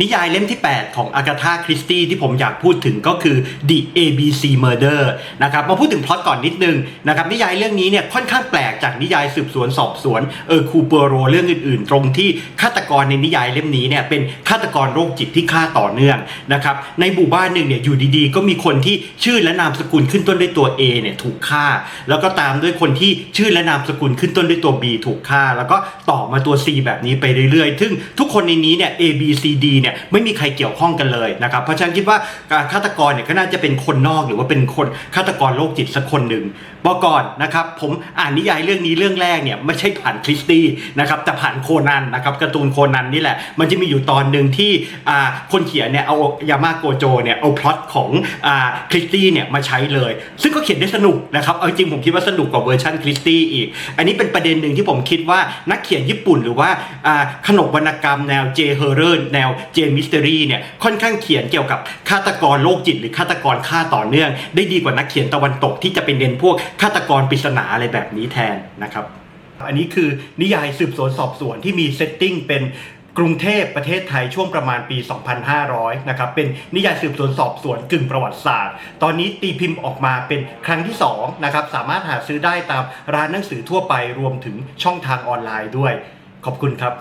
นิยายเล่มที่ 8 ของอากาธาคริสตี้ที่ผมอยากพูดถึงก็คือ The ABC Murder นะครับมาพูดถึงพล็อตก่อนนิดนึงนะครับนิยายเรื่องนี้เนี่ยค่อนข้างแปลกจากนิยายสืบสวนสอบสวนเออคูเปโรเรื่องอื่นๆ ตรงที่ฆาตกรในนิยายเล่มนี้เนี่ยเป็นฆาตกรโรคจิตที่ฆ่าต่อเนื่องนะครับในหมู่บ้านหนึ่งเนี่ยอยู่ดีๆ ก็มีคนที่ชื่อและนามสกุลขึ้นต้นด้วยตัว A เนี่ยถูกฆ่า แล้วก็ตามด้วยคนที่ชื่อและนามสกุลขึ้นต้นด้วยตัว B ถูกฆ่า แล้วก็ต่อมาตัว C แบบนี้ไปเรื่อยๆ ซึ่งทุกคนในนี้เนี่ย A B C D เนี่ยไม่มีใครเกี่ยวข้องกันเลยนะครับเพราะฉะนั้นคิดว่าการฆาตกรเนี่ยก็น่าจะเป็นคนนอกหรือว่าเป็นคนฆาตกรโรคจิตสักคนหนึ่งบอกก่อนนะครับผมอ่านนิยายเรื่องนี้เรื่องแรกเนี่ยไม่ใช่ผ่านคริสตี้นะครับแต่ผ่านโคนันนะครับการ์ตูนโคนันนี่แหละ มันจะมีอยู่ตอนหนึ่งที่คนเขียนเนี่ยเอายามาโกโจเนี่ยเอาพล็อตของคริสตี้เนี่ยมาใช้เลย ซึ่งก็เขียนได้สนุกนะครับเอาจริงผมคิดว่าสนุกกว่าเวอร์ชันคริสตี้อีก อันนี้เป็นประเด็นหนึ่งที่ผมคิดว่านักเขียนญี่ปุ่นหรือว่าขนบวรรณกรรมแนวเจเฮอร์เรแนวเจมิสเตอรี่เนี่ยค่อนข้างเขียนเกี่ยวกับฆาตกรโรคจิต หรือฆาตกรฆ่าต่อเนื่อง ได้ดีกว่านักเขียนตะวันตกที่จะเป็นเน้นพวกฆาตกรปริศนาอะไรแบบนี้แทนนะครับ อันนี้คือนิยายสืบสวนสอบสวนที่มีเซตติ้งเป็นกรุงเทพประเทศไทยช่วงประมาณปี 2500 นะครับ เป็นนิยายสืบสวนสอบสวนกึ่งประวัติศาสตร์ ตอนนี้ตีพิมพ์ออกมาเป็นครั้งที่2นะครับ สามารถหาซื้อได้ตามร้านหนังสือทั่วไปรวมถึงช่องทางออนไลน์ด้วย ขอบคุณครับ